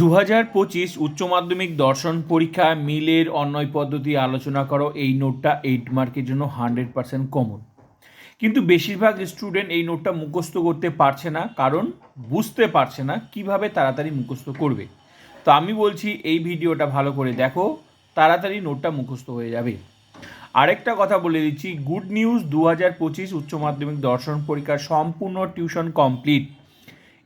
দু হাজার পঁচিশ উচ্চ মাধ্যমিক দর্শন পরীক্ষা মিলের অন্যয় পদ্ধতি আলোচনা করো। এই নোটটা এইট মার্কের জন্য হান্ড্রেড পার্সেন্ট কমন কিন্তু বেশিরভাগ স্টুডেন্ট এই নোটটা মুখস্থ করতে পারছে না, কারণ বুঝতে পারছে না কীভাবে তাড়াতাড়ি মুখস্থ করবে। তো আমি বলছি, এই ভিডিওটা ভালো করে দেখো, তাড়াতাড়ি নোটটা মুখস্থ হয়ে যাবে। আরেকটা কথা বলে দিচ্ছি গুড নিউজ দু হাজার পঁচিশ উচ্চ মাধ্যমিক দর্শন পরীক্ষার সম্পূর্ণ tuition complete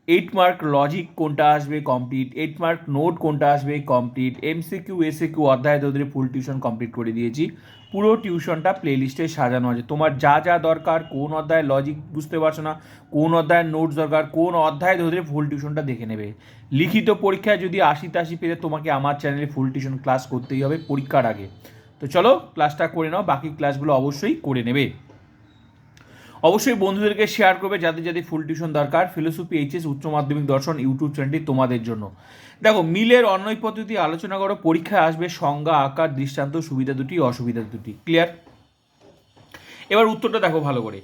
eight mark logic কোনটা আসবে কমপ্লিট এইট মার্ক নোট কোনটা আসবে কমপ্লিট এমসিকিউ এসিকিউ অধ্যায় ধরে ফুল টিউশন কমপ্লিট করে দিয়েছি। পুরো টিউশনটা প্লেলিস্টে সাজানো আছে। তোমার যা যা দরকার, কোন অধ্যায় লজিক বুঝতে পারছ না, কোন অধ্যায়ের নোটস দরকার, কোন অধ্যায় ধরে ফুল টিউশনটা দেখে নেবে। লিখিত পরীক্ষায় যদি আশি তাশি পেতে তোমাকে আমার চ্যানেলে ফুল টিউশন ক্লাস করতেই হবে পরীক্ষার আগে। তো চলো ক্লাসটা করে নাও, বাকি ক্লাসগুলো অবশ্যই করে নেবে। অবশ্যই বন্ধুদেরকে শেয়ার করবে যাদের যাদের ফুল টিউশন দরকার। ফিলোসফি এইচএস উচ্চ মাধ্যমিক দর্শন ইউটিউব চ্যানেলটি তোমাদের জন্য। দেখো, মিলের অন্যয় পদ্ধতি, আলোচনা করো, পরীক্ষায় আসবে, সংজ্ঞা, আকার, দৃষ্টান্ত, সুবিধা দুটি, অসুবিধা দুটি। ক্লিয়ার এবার উত্তরটা দেখো ভালো করে।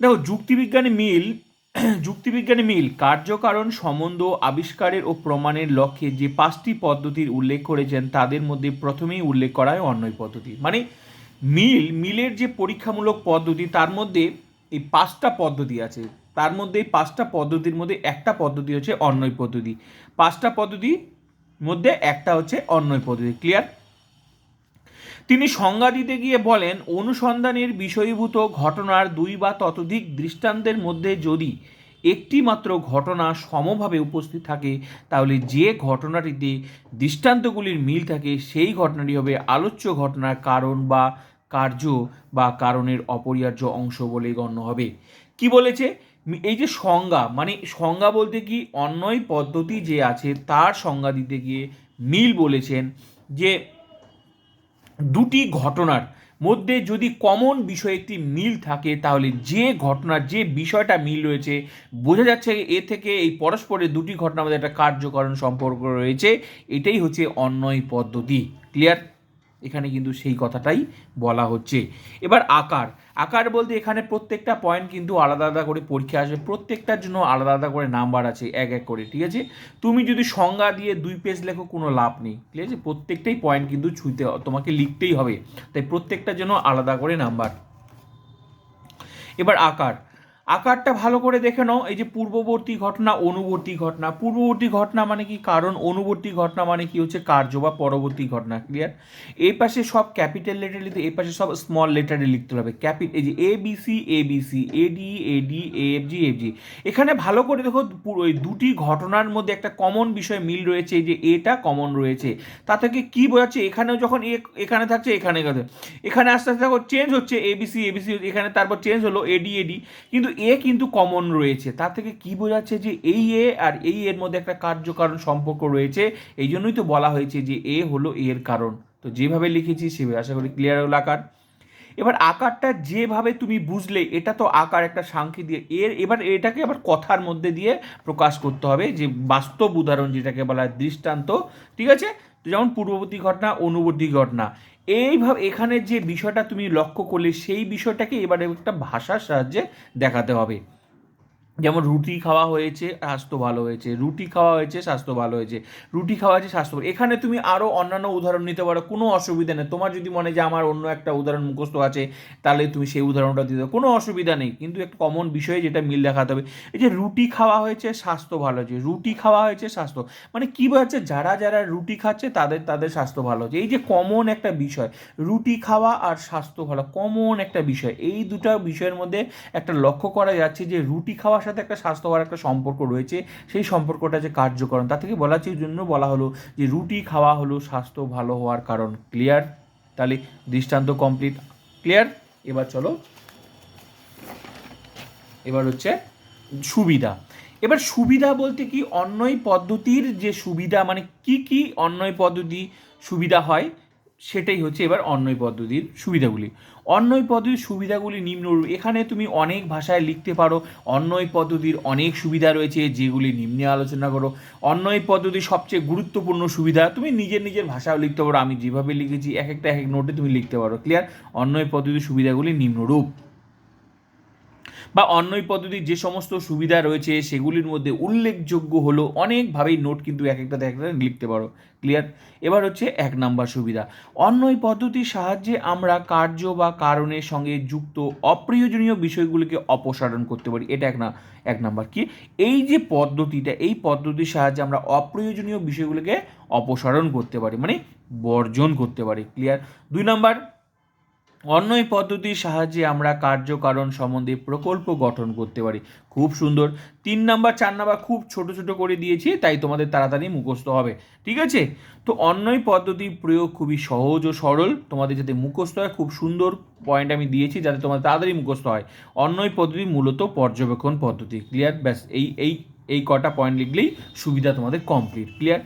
দেখো, যুক্তিবিজ্ঞানী মিল যুক্তিবিজ্ঞানী মিল, কার্যকারণ, সম্বন্ধ, আবিষ্কারের ও প্রমাণের লক্ষ্যে যে পাঁচটি পদ্ধতির উল্লেখ করেছেন, তাদের মধ্যে প্রথমেই উল্লেখ করা হয় অন্যয় পদ্ধতি। মানে মিল, মিলের যে পরীক্ষামূলক পদ্ধতি, তার মধ্যে এই পাঁচটা পদ্ধতি আছে। তার মধ্যে এই পাঁচটা পদ্ধতির মধ্যে একটা পদ্ধতি হচ্ছে অন্যয় পদ্ধতি। পাঁচটা পদ্ধতির মধ্যে একটা হচ্ছে অন্যয় পদ্ধতি। ক্লিয়ার তিনি সংজ্ঞা দিতে গিয়ে বলেন, অনুসন্ধানের বিষয়ীভূত ঘটনার দুই বা ততোধিক দৃষ্টান্তের মধ্যে যদি একটি মাত্র ঘটনা সমভাবে উপস্থিত থাকে, তাহলে যে ঘটনাটিতে দৃষ্টান্তগুলির মিল থাকে, সেই ঘটনাটি হবে আলোচ্য ঘটনার কারণ বা কার্য বা কারণের অপরিহার্য অংশ বলে গণ্য হবে। কি বলেছে? এই যে সংজ্ঞা মানে সংজ্ঞা বলতে কি অন্যয় পদ্ধতি যে আছে তার সংজ্ঞা দিতে গিয়ে মিল বলেছেন যে দুটি ঘটনার মধ্যে যদি কমন বিষয় একটি মিল থাকে, তাহলে যে ঘটনার যে বিষয়টা মিল রয়েছে, বোঝা যাচ্ছে এ থেকে এই পরস্পরের দুটি ঘটনার মধ্যে একটা কার্যকরণ সম্পর্ক রয়েছে। এটাই হচ্ছে অন্যয় পদ্ধতি। ক্লিয়ার এখানে কিন্তু সেই কথাটাই বলা হচ্ছে। এবার আকার। আকার বলতে এখানে প্রত্যেকটা পয়েন্ট কিন্তু আলাদা আলাদা করে পরীক্ষা আসবে। প্রত্যেকটার জন্য আলাদা আলাদা করে নাম্বার আছে, এক এক করে, ঠিক আছে? তুমি যদি সংজ্ঞা দিয়ে দুই পেজ লেখো, কোনো লাভ নেই, ঠিক আছে? প্রত্যেকটাই পয়েন্ট কিন্তু ছুঁতে তোমাকে লিখতেই হবে। তাই প্রত্যেকটার জন্য আলাদা করে নাম্বার এবার আকার। আকারটা ভালো করে দেখে নাও। এই যে পূর্ববর্তী ঘটনা, অনুবর্তী ঘটনা। পূর্ববর্তী ঘটনা মানে কি? কারণ অনুবর্তী ঘটনা মানে কি হচ্ছে কার্য বা পরবর্তী ঘটনা ক্লিয়ার এই পাশে সব ক্যাপিটাল লেটার লিখতে, এই পাশে সব স্মল লেটারে লিখতে হবে। ক্যাপি এই যে A B C A B C A D A D A F G F G এখানে ভালো করে দেখো ওই দুটি ঘটনার মধ্যে একটা কমন বিষয় মিল রয়েছে, এই যে এটা কমন রয়েছে। তা থেকে কি বোঝাচ্ছে? এখানেও যখন এ এখানে থাকছে, এখানে এখানে আস্তে আস্তে দেখো চেঞ্জ হচ্ছে এবিসি এবিসি এখানে তারপর চেঞ্জ হলো এডি এডি কিন্তু এ কিন্তু কমন রয়েছে। তার থেকে কি বোঝাচ্ছে যে এই এ আর এই এর মধ্যে একটা কার্যকারণ সম্পর্ক রয়েছে। এই জন্যই তো বলা হয়েছে যে এ হলো এর কারণ। তো যেভাবে লিখেছি সেভাবে আশা করি ক্লিয়ার হলো আকার। এবার আকারটা যেভাবে তুমি বুঝলে, এটা তো আকার একটা সাংখ্যি দিয়ে, এর এবার এটাকে আবার কথার মধ্যে দিয়ে প্রকাশ করতে হবে যে বাস্তব উদাহরণ যেটাকে বলা হয় দৃষ্টান্ত, ঠিক আছে? তো যেমন পূর্ববর্তী ঘটনা, অনুবর্তী ঘটনা। এইভাবে এখানে যে বিষয়টা তুমি লক্ষ্য করলে, সেই বিষয়টাকে এবারে একটা ভাষার সাহায্যে দেখাতে হবে। যেমন রুটি খাওয়া হয়েছে, স্বাস্থ্য ভালো হয়েছে। রুটি খাওয়া হয়েছে, স্বাস্থ্য ভালো হয়েছে। রুটি খাওয়া হয়েছে, স্বাস্থ্য এখানে তুমি আরও অন্যান্য উদাহরণ নিতে পারো, কোনো অসুবিধা নেই। তোমার যদি মনে যে আমার অন্য একটা উদাহরণ মুখস্থ আছে, তাহলে তুমি সেই উদাহরণটা দিতে কোনো অসুবিধা নেই। কিন্তু একটা কমন বিষয়ে যেটা মিল দেখাতে হবে, এই যে রুটি খাওয়া হয়েছে, স্বাস্থ্য ভালো হয়েছে। রুটি খাওয়া হয়েছে, স্বাস্থ্য। মানে কী বোঝাচ্ছে? যারা যারা রুটি খাচ্ছে, তাদের তাদের স্বাস্থ্য ভালো হচ্ছে এই যে কমন একটা বিষয়, রুটি খাওয়া আর স্বাস্থ্য ভালো কমন একটা বিষয়। এই দুটা বিষয়ের মধ্যে একটা লক্ষ্য করা যাচ্ছে যে রুটি খাওয়ার সাথে একটা স্বাস্থ্য হওয়ার একটা সম্পর্ক রয়েছে, সেই সম্পর্কটা যে কার্যকরণ তা থেকে বলা জন্য বলা হলো যে রুটি খাওয়া হলো স্বাস্থ্য ভালো হওয়ার কারণ। ক্লিয়ার তাহলে দৃষ্টান্ত কমপ্লিট ক্লিয়ার এবার চলো। এবার হচ্ছে সুবিধা। এবার সুবিধা বলতে কি অন্যয় পদ্ধতির যে সুবিধা মানে কি কি অন্যয় পদ্ধতি সুবিধা হয় সেটাই হচ্ছে এবার অন্যয় পদ্ধতির সুবিধাগুলি। অন্যয় পদ্ধতির সুবিধাগুলি নিম্নরূপ এখানে তুমি অনেক ভাষায় লিখতে পারো অন্যয় পদ্ধতির অনেক সুবিধা রয়েছে যেগুলি নিম্নে আলোচনা করো। অন্যয় পদ্ধতির সবচেয়ে গুরুত্বপূর্ণ সুবিধা, তুমি নিজের নিজের ভাষাও লিখতে পারো। আমি যেভাবে লিখেছি, এক একটা, এক এক নোটে তুমি লিখতে পারো। ক্লিয়ার অন্যয় পদ্ধতির সুবিধাগুলি নিম্নরূপ বা অন্যই পদ্ধতির যে সমস্ত সুবিধা রয়েছে সেগুলির মধ্যে উল্লেখযোগ্য হলো অনেকভাবেই নোট কিন্তু এক একটাতে এক একটা লিখতে পারো। ক্লিয়ার এবার হচ্ছে এক নাম্বার সুবিধা। অন্যই পদ্ধতির সাহায্যে আমরা কার্য বা কারণের সঙ্গে যুক্ত অপ্রয়োজনীয় বিষয়গুলিকে অপসারণ করতে পারি। এটা এক না, এক নাম্বার কি? এই যে পদ্ধতিটা, এই পদ্ধতির সাহায্যে আমরা অপ্রয়োজনীয় বিষয়গুলিকে অপসারণ করতে পারি মানে বর্জন করতে পারি। ক্লিয়ার দুই নাম্বার অন্য এই পদ্ধতির সাহায্যে আমরা কার্যকারণ সম্বন্ধে প্রকল্প গঠন করতে পারি। খুব সুন্দর। তিন নাম্বার, চার নাম্বার খুব ছোট ছোট করে দিয়েছি, তাই তোমাদের তাড়াতাড়ি মুখস্থ হবে। ঠিক আছে? তো অন্যই পদ্ধতির প্রয়োগ খুবই সহজ ও সরল। তোমাদের যাতে মুখস্থ হয়, খুব সুন্দর পয়েন্ট আমি দিয়েছি, যাতে তোমাদের তাড়াতাড়ি মুখস্থ হয়। অন্যই পদ্ধতি মূলত পর্যবেক্ষণ পদ্ধতি। ক্লিয়ার ব্যাস, এই এই এই কটা পয়েন্ট লিখলেই সুবিধা তোমাদের কমপ্লিট ক্লিয়ার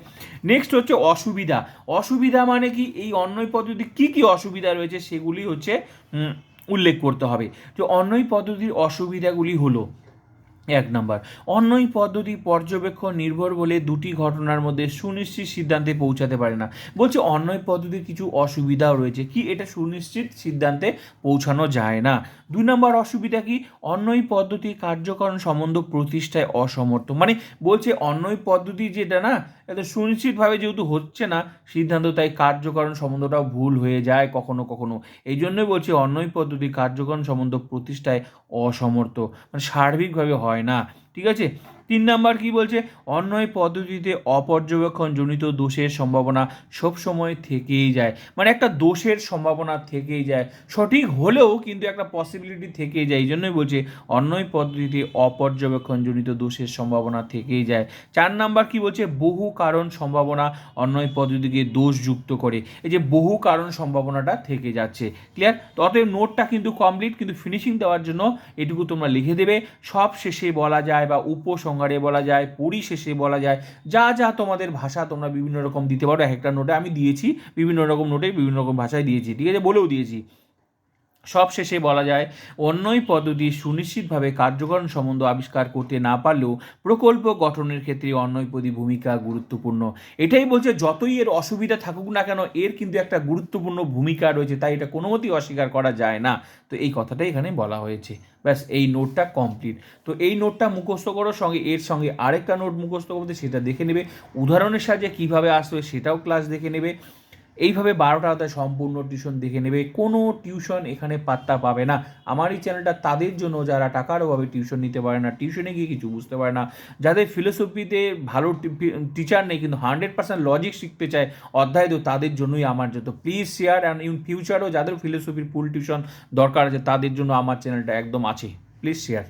নেক্সট হচ্ছে অসুবিধা। অসুবিধা মানে কি? এই অন্যয় পদ্ধতি কি কি অসুবিধা রয়েছে সেগুলি হচ্ছে উল্লেখ করতে হবে। যে অন্যয় পদ্ধতির অসুবিধাগুলি হলো এক নম্বর। অন্যই পদ্ধতি পর্যবেক্ষণ নির্ভর বলে দুটি ঘটনার মধ্যে সুনিশ্চিত সিদ্ধান্তে পৌঁছাতে পারে না। বলছে অন্যই পদ্ধতির কিছু অসুবিধাও রয়েছে। কি এটা সুনিশ্চিত সিদ্ধান্তে পৌঁছানো যায় না? দুই নম্বর অসুবিধা কি? অন্যই পদ্ধতি কার্যকরণ সম্বন্ধ প্রতিষ্ঠায় অসমর্থ। মানে বলছে অন্যই পদ্ধতি যেটা না এত সুনিশ্চিতভাবে যেহেতু হচ্ছে না, সিদ্ধান্ত তাই কার্যকরণ সম্বন্ধটাও ভুল হয়ে যায় কখনো কখনো। এই জন্যই বলছে অন্যই পদ্ধতি কার্যকরণ সম্বন্ধ প্রতিষ্ঠায় অসমর্থ। মানে সার্বিকভাবে হয় না। ঠিক আছে? তিন নাম্বার কি বলছে? অন্যয় পদ্ধতিতে অপর্যবেক্ষণ জনিত দোষের সম্ভাবনা সবসময় থেকেই যায়। মানে একটা দোষের সম্ভাবনা থেকেই যায়। সঠিক হলেও কিন্তু একটা পসিবিলিটি থেকেই যায়। এই জন্যই বলছে, অন্যয় পদ্ধতিতে অপর্যবেক্ষণ জনিত দোষের সম্ভাবনা থেকেই যায়। চার নাম্বার কি বলছে? বহু কারণ সম্ভাবনা অন্যয় পদ্ধতিকে দোষযুক্ত করে। এই যে বহু কারণ সম্ভাবনাটা থেকে যাচ্ছে। ক্লিয়ার? অতএব নোটটা কিন্তু কমপ্লিট কিন্তু ফিনিশিং দেওয়ার জন্য এটুকু তোমরা লিখে দেবে। সব শেষে বলা যায় বা উপসংহারে বলা যায় পরিশেষে বলা যায়, যা যা তোমাদের ভাষা তোমরা বিভিন্ন রকম দিতে পারো, এক একটা নোটে আমি দিয়েছি, বিভিন্ন রকম নোটে বিভিন্ন রকম ভাষায় দিয়েছি, ঠিক আছে, বলেও দিয়েছি। সব শেষে বলা যায়, অন্যই পদ্ধতি সুনিশ্চিতভাবে কার্যকরণ সম্বন্ধ আবিষ্কার করতে না পারলেও প্রকল্প গঠনের ক্ষেত্রে অন্যই পদি ভূমিকা গুরুত্বপূর্ণ। এটাই বলছে যতই এর অসুবিধা থাকুক না কেন, এর কিন্তু একটা গুরুত্বপূর্ণ ভূমিকা রয়েছে, তাই এটা কোনো মতেই অস্বীকার করা যায় না। তো এই কথাটাই এখানে বলা হয়েছে। ব্যাস, এই নোটটা কমপ্লিট। তো এই নোটটা মুখস্থ করার সঙ্গে এর সঙ্গে আরেকটা নোট মুখস্থ করতে, সেটা দেখে নেবে। উদাহরণের সাহায্যে কীভাবে আসবে সেটাও ক্লাস দেখে নেবে। এইভাবে বারোটা হাতে সম্পূর্ণ টিউশন দেখে নেবে, কোনো টিউশন এখানে পাত্তা পাবে না। আমার এই চ্যানেলটা তাদের জন্য যারা টাকার অভাবে টিউশন নিতে পারে না টিউশনে গিয়ে কিছু বুঝতে পারে না, যাদের ফিলোসফিতে ভালো টিচার নেই, কিন্তু হান্ড্রেড পার্সেন্ট লজিক শিখতে চায়, অধ্যায় তো তাদের জন্যই আমার যত প্লিজ শেয়ার অ্যান্ড ইন ফিউচারও যাদের ফিলোসফির ফুল টিউশন দরকার আছে, তাদের জন্য আমার চ্যানেলটা একদম আছে। Please share